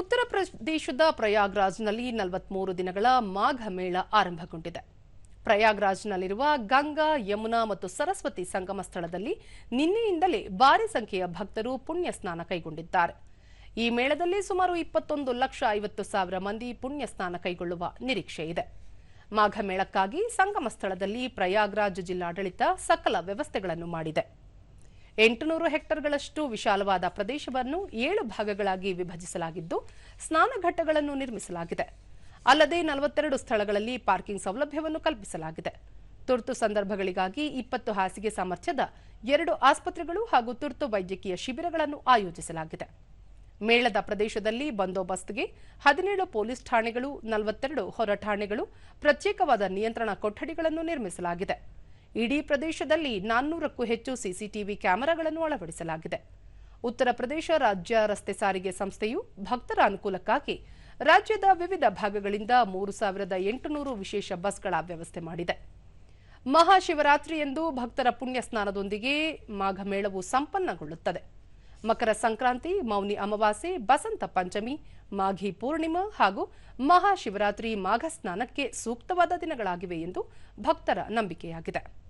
ಉತ್ತರ ಪ್ರದೇಶದ ಪ್ರಯಾಗ್ರಾಜ್ನಲ್ಲಿ ನಲವತ್ಮೂರು ದಿನಗಳ ಮಾಘ ಮೇಳ ಆರಂಭಗೊಂಡಿದೆ. ಪ್ರಯಾಗ್ರಾಜ್ನಲ್ಲಿರುವ ಗಂಗಾ, ಯಮುನಾ ಮತ್ತು ಸರಸ್ವತಿ ಸಂಗಮ ಸ್ಥಳದಲ್ಲಿ ನಿನ್ನೆಯಿಂದಲೇ ಭಾರಿ ಸಂಖ್ಯೆಯ ಭಕ್ತರು ಪುಣ್ಯ ಸ್ನಾನ ಕೈಗೊಂಡಿದ್ದಾರೆ. ಈ ಮೇಳದಲ್ಲಿ ಸುಮಾರು ಇಪ್ಪತ್ತೊಂದು ಲಕ್ಷ ಐವತ್ತು ಸಾವಿರ ಮಂದಿ ಪುಣ್ಯ ಸ್ನಾನ ಕೈಗೊಳ್ಳುವ ನಿರೀಕ್ಷೆ ಇದೆ. ಮಾಘ ಮೇಳಕ್ಕಾಗಿ ಸಂಗಮ ಸ್ಥಳದಲ್ಲಿ ಪ್ರಯಾಗ್ರಾಜ್ ಜಿಲ್ಲಾಡಳಿತ ಸಕಲ ವ್ಯವಸ್ಥೆಗಳನ್ನು ಮಾಡಿದೆ. ಎಂಟುನೂರು ಹೆಕ್ಟರ್ಗಳಷ್ಟು ವಿಶಾಲವಾದ ಪ್ರದೇಶವನ್ನು ಏಳು ಭಾಗಗಳಾಗಿ ವಿಭಜಿಸಲಾಗಿದ್ದು ಸ್ನಾನಘಟ್ಟಗಳನ್ನು ನಿರ್ಮಿಸಲಾಗಿದೆ. ಅಲ್ಲದೆ ನಲವತ್ತೆರಡು ಸ್ಥಳಗಳಲ್ಲಿ ಪಾರ್ಕಿಂಗ್ ಸೌಲಭ್ಯವನ್ನು ಕಲ್ಪಿಸಲಾಗಿದೆ. ತುರ್ತು ಸಂದರ್ಭಗಳಿಗಾಗಿ ಇಪ್ಪತ್ತು ಹಾಸಿಗೆ ಸಾಮರ್ಥ್ಯದ ಎರಡು ಆಸ್ಪತ್ರೆಗಳು ಹಾಗೂ ತುರ್ತು ವೈದ್ಯಕೀಯ ಶಿಬಿರಗಳನ್ನು ಆಯೋಜಿಸಲಾಗಿದೆ. ಮೇಳದ ಪ್ರದೇಶದಲ್ಲಿ ಬಂದೋಬಸ್ತ್ಗೆ ಹದಿನೇಳು ಪೊಲೀಸ್ ಠಾಣೆಗಳು, ನಲವತ್ತೆರಡು ಹೊರ ಠಾಣೆಗಳು, ಪ್ರತ್ಯೇಕವಾದ ನಿಯಂತ್ರಣ ಕೊಠಡಿಗಳನ್ನು ನಿರ್ಮಿಸಲಾಗಿದೆ. ಇಡೀ ಪ್ರದೇಶದಲ್ಲಿ ನಾನ್ನೂರಕ್ಕೂ ಹೆಚ್ಚು ಸಿಸಿಟಿವಿ ಕ್ಯಾಮೆರಾಗಳನ್ನು ಅಳವಡಿಸಲಾಗಿದೆ. ಉತ್ತರ ಪ್ರದೇಶ ರಾಜ್ಯ ರಸ್ತೆ ಸಾರಿಗೆ ಸಂಸ್ಥೆಯು ಭಕ್ತರ ಅನುಕೂಲಕ್ಕಾಗಿ ರಾಜ್ಯದ ವಿವಿಧ ಭಾಗಗಳಿಂದ ಮೂರು ಸಾವಿರದ ಎಂಟುನೂರು ವಿಶೇಷ ಬಸ್ಗಳ ವ್ಯವಸ್ಥೆ ಮಾಡಿದೆ. ಮಹಾಶಿವರಾತ್ರಿಯಂದು ಭಕ್ತರ ಪುಣ್ಯ ಸ್ನಾನದೊಂದಿಗೆ ಮಾಘಮೇಳವು ಸಂಪನ್ನಗೊಳ್ಳುತ್ತದೆ. ಮಕರ ಸಂಕ್ರಾಂತಿ, ಮೌನಿ ಅಮಾವಾಸ್ಯೆ, ಬಸಂತ ಪಂಚಮಿ, ಮಾಘಿ ಪೂರ್ಣಿಮಾ ಹಾಗೂ ಮಹಾಶಿವರಾತ್ರಿ ಮಾಘ ಸ್ನಾನಕ್ಕೆ ಸೂಕ್ತವಾದ ದಿನಗಳಾಗಿವೆ ಎಂದು ಭಕ್ತರ ನಂಬಿಕೆಯಾಗಿದೆ.